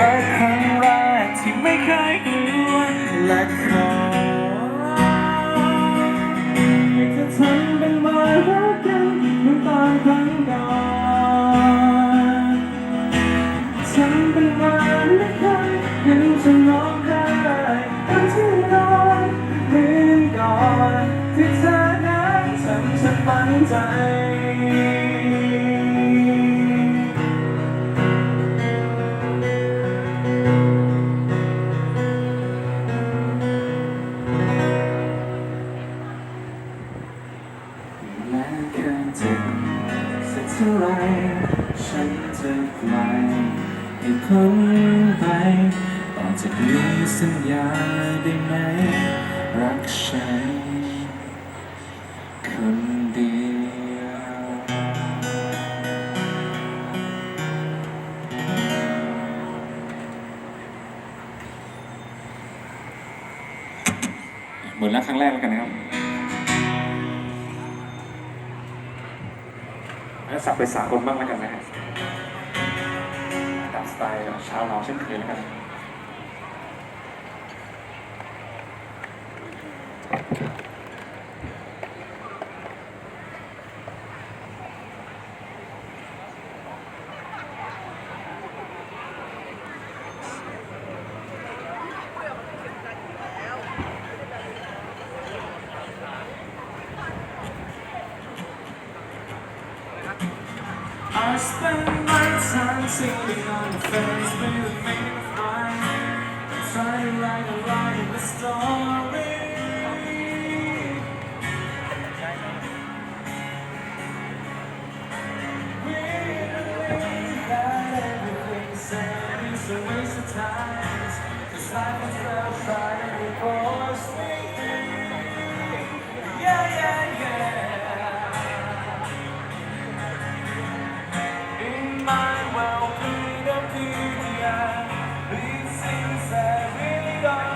รักครั้งแรกที่ไม่เคยกลัวและขออยากจะทนเป็นมารักกันเหมือนตอนครั้งก่อนฉันเป็นมาไม่เคยเห็นฉันร้องไห้ทั้ที่นอนเหมือนก่อนที่เธอนั้นทำฉันฝันใจ เท่าไรฉันจะปล่อยให้พ้นไปต่อจากนี้สัญญาได้ไหม รักฉันคนเดียวเหมือนรักครั้งแรกแล้วกันนะครับ แล้วสับไปสากลบ้างแล้วกันนะฮะตามสไตล์ชาวเราเช่นเคยแล้วกัน I spend my time sitting on the fence with a mate of mine Trying to write a line in the story. Is a waste of time. Cause life is well tried and before freedom.